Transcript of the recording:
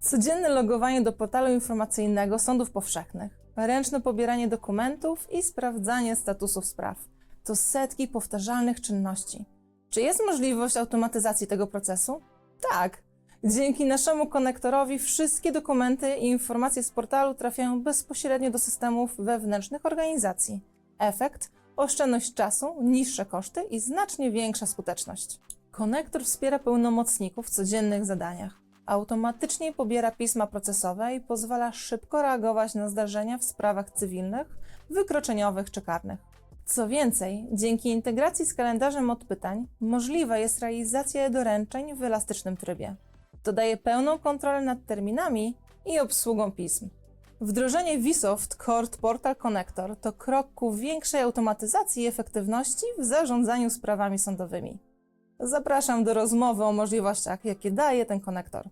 Codzienne logowanie do portalu informacyjnego sądów powszechnych, ręczne pobieranie dokumentów i sprawdzanie statusów spraw to setki powtarzalnych czynności. Czy jest możliwość automatyzacji tego procesu? Tak. Dzięki naszemu konektorowi wszystkie dokumenty i informacje z portalu trafiają bezpośrednio do systemów wewnętrznych organizacji. Efekt? Oszczędność czasu, niższe koszty i znacznie większa skuteczność. Konektor wspiera pełnomocników w codziennych zadaniach. Automatycznie pobiera pisma procesowe i pozwala szybko reagować na zdarzenia w sprawach cywilnych, wykroczeniowych czy karnych. Co więcej, dzięki integracji z kalendarzem odpytań możliwa jest realizacja doręczeń w elastycznym trybie. To daje pełną kontrolę nad terminami i obsługą pism. Wdrożenie Vsoft Court Portal Connector to krok ku większej automatyzacji i efektywności w zarządzaniu sprawami sądowymi. Zapraszam do rozmowy o możliwościach, jakie daje ten konektor.